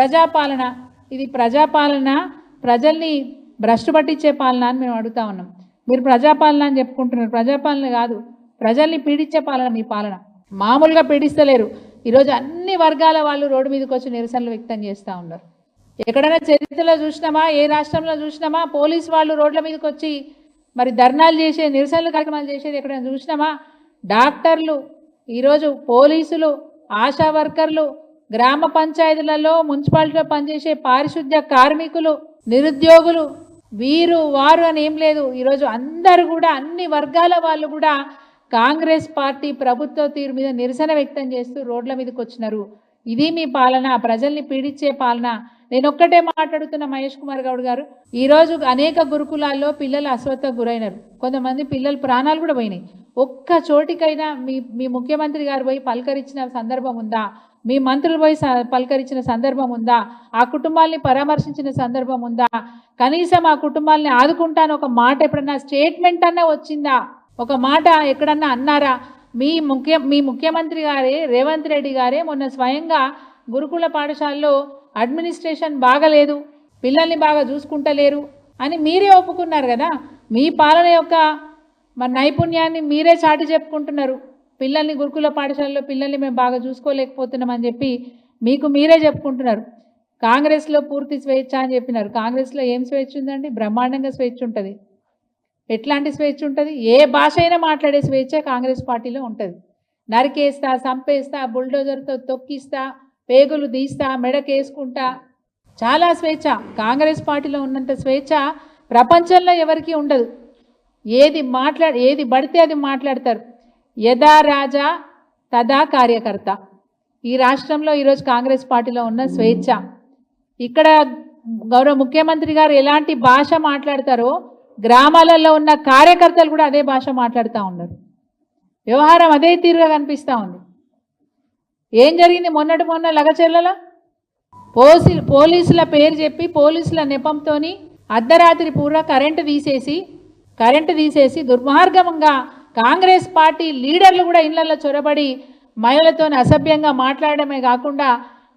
ప్రజాపాలన ఇది ప్రజాపాలన ప్రజల్ని భ్రష్టు పట్టించే పాలన అని మేము అడుగుతా ఉన్నాం. మీరు ప్రజాపాలన అని చెప్పుకుంటున్నారు. ప్రజాపాలన కాదు ప్రజల్ని పీడించే పాలన మీ పాలన. మామూలుగా పీడిస్తలేరు. ఈరోజు అన్ని వర్గాల వాళ్ళు రోడ్డు మీదకి వచ్చి నిరసనలు వ్యక్తం చేస్తూ ఉన్నారు. ఎక్కడైనా చరిత్రలో చూసినామా? ఏ రాష్ట్రంలో చూసినామా? పోలీస్ వాళ్ళు రోడ్ల మీదకి వచ్చి మరి ధర్నాలు చేసే నిరసనలు కార్యక్రమాలు చేసేది ఎక్కడైనా చూసినామా? డాక్టర్లు ఈరోజు పోలీసులు ఆశా వర్కర్లు గ్రామ పంచాయతీలలో మున్సిపాలిటీలో పనిచేసే పారిశుద్ధ్య కార్మికులు నిరుద్యోగులు వీరు వారు అని ఏం లేదు. ఈరోజు అందరు కూడా అన్ని వర్గాల వాళ్ళు కూడా కాంగ్రెస్ పార్టీ ప్రభుత్వ తీరు మీద నిరసన వ్యక్తం చేస్తూ రోడ్ల మీదకి వచ్చినారు. ఇది మీ పాలన ప్రజల్ని పీడించే పాలన. నేను ఒక్కటే మాట్లాడుతున్న మహేష్ కుమార్ గౌడ్ గారు ఈరోజు అనేక గురుకులాల్లో పిల్లలు అస్వస్థకు గురైనారు. కొంతమంది పిల్లలు ప్రాణాలు కూడా పోయినాయి. ఒక్క చోటికైనా మీ మీ ముఖ్యమంత్రి గారు పోయి పలకరించిన సందర్భం ఉందా? మీ మంత్రులు పోయి స- పలకరించిన సందర్భం ఉందా? ఆ కుటుంబాల్ని పరామర్శించిన సందర్భం ఉందా? కనీసం ఆ కుటుంబాల్ని ఆదుకుంటాను ఒక మాట ఎప్పుడన్నా స్టేట్మెంట్ అన్నా వచ్చిందా? ఒక మాట ఎక్కడన్నా అన్నారా? మీ ముఖ్య మీ ముఖ్యమంత్రి గారే రేవంత్ రెడ్డి గారే మొన్న స్వయంగా గురుకుల పాఠశాలలో అడ్మినిస్ట్రేషన్ బాగలేదు పిల్లల్ని బాగా చూసుకుంటలేరు అని మీరే ఒప్పుకున్నారు కదా? మీ పాలన యొక్క మన నైపుణ్యాన్ని మీరే చాటి చెప్పుకుంటున్నారు. పిల్లల్ని గురుకుల పాఠశాలలో పిల్లల్ని మేము బాగా చూసుకోలేకపోతున్నాం అని చెప్పి మీకు మీరే చెప్పుకుంటున్నారు. కాంగ్రెస్లో పూర్తి స్వేచ్ఛ అని చెప్పినారు. కాంగ్రెస్లో ఏం స్వేచ్ఛ ఉందండి? బ్రహ్మాండంగా స్వేచ్ఛ ఉంటుంది. ఎట్లాంటి స్వేచ్ఛ ఉంటుంది? ఏ భాష అయినా మాట్లాడే స్వేచ్ఛ కాంగ్రెస్ పార్టీలో ఉంటుంది. నరికేస్తా సంపేస్తా బుల్డోజర్తో తొక్కిస్తా పేగులు తీస్తా మెడకేసుకుంటా. చాలా స్వేచ్ఛ. కాంగ్రెస్ పార్టీలో ఉన్నంత స్వేచ్ఛ ప్రపంచంలో ఎవరికీ ఉండదు. ఏది మాట్లా ఏది పడితే అది మాట్లాడతారు. యథా రాజా తదా కార్యకర్త. ఈ రాష్ట్రంలో ఈరోజు కాంగ్రెస్ పార్టీలో ఉన్న స్వేచ్ఛ. ఇక్కడ గౌరవ ముఖ్యమంత్రి గారు ఎలాంటి భాష మాట్లాడతారో గ్రామాలలో ఉన్న కార్యకర్తలు కూడా అదే భాష మాట్లాడుతూ ఉన్నారు. వ్యవహారం అదే తీరుగా కనిపిస్తూ ఉంది. ఏం జరిగింది మొన్నటి మొన్న లగచెర్లలో? పోసి పోలీసుల పేరు చెప్పి పోలీసుల నెపంతో అర్ధరాత్రి పూర్వ కరెంటు తీసేసి కరెంటు తీసేసి దుర్మార్గంగా కాంగ్రెస్ పార్టీ లీడర్లు కూడా ఇళ్ళలో చొరబడి మహిళలతో అసభ్యంగా మాట్లాడడమే కాకుండా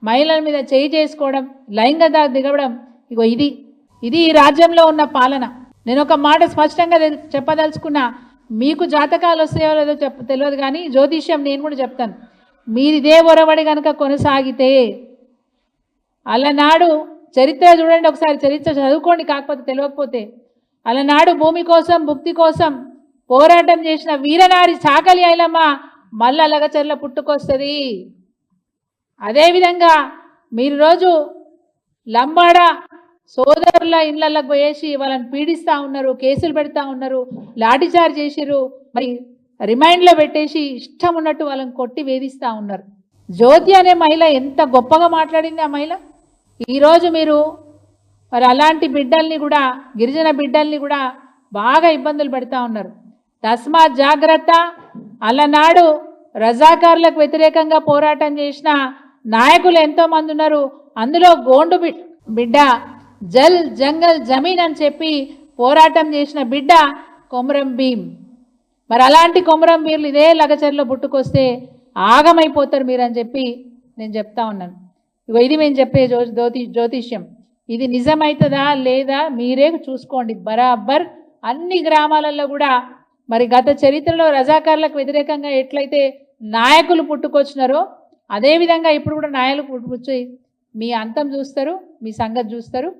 మహిళల మీద చేయి చేసుకోవడం లైంగిక దిగవడం ఇగో ఇది. ఇది ఈ రాజ్యంలో ఉన్న పాలన. నేను ఒక మాట స్పష్టంగా చెప్పదలుచుకున్నా. మీకు జాతకాలు వస్తాయో లేదో చెప్ప తెలియదు కానీ జ్యోతిష్యం నేను కూడా చెప్తాను. మీరిదే ఒరవడి కనుక కొనసాగితే అలనాడు చరిత్ర చూడండి ఒకసారి చరిత్ర చదువుకోండి కాకపోతే తెలియకపోతే. అలనాడు భూమి కోసం భుక్తి కోసం పోరాటం చేసిన వీరనారి చాకలి ఐలమ్మ మళ్ళా లగచర్ల పుట్టుకొస్తుంది. అదేవిధంగా మీరు రోజు లంబాడ సోదరుల ఇళ్ళలోకి పోయేసి వాళ్ళని పీడిస్తూ ఉన్నారు కేసులు పెడతా ఉన్నారు లాఠీచార్జ్ చేసిర్రు. మరి రిమైండ్లో పెట్టేసి ఇష్టం ఉన్నట్టు వాళ్ళని కొట్టి వేధిస్తూ ఉన్నారు. జ్యోతి అనే మహిళ ఎంత గొప్పగా మాట్లాడింది ఆ మహిళ? ఈరోజు మీరు మరి అలాంటి బిడ్డల్ని కూడా గిరిజన బిడ్డల్ని కూడా బాగా ఇబ్బందులు పెడతా ఉన్నారు. తస్మాత్ జాగ్రత్త. అలనాడు రజాకారులకు వ్యతిరేకంగా పోరాటం చేసిన నాయకులు ఎంతోమంది ఉన్నారు. అందులో గోండు బిడ్డ జల్ జంగల్ జమీన్ అని చెప్పి పోరాటం చేసిన బిడ్డ కొమరం భీం మరి అలాంటి కొమరం వీర్లు ఇదే లగచరిలో పుట్టుకొస్తే ఆగమైపోతారు మీరు అని చెప్పి నేను చెప్తా ఉన్నాను. ఇగో ఇది మేము చెప్పే జ్యో జ్యోతి జ్యోతిష్యం. ఇది నిజమవుతుందా లేదా మీరే చూసుకోండి. బరాబర్ అన్ని గ్రామాలలో కూడా మరి గత చరిత్రలో రజాకారులకు వ్యతిరేకంగా ఎట్లయితే నాయకులు పుట్టుకొచ్చినారో అదేవిధంగా ఇప్పుడు కూడా నాయకులు పుట్టుకొచ్చి మీ అంతం చూస్తారు మీ సంగతి చూస్తారు.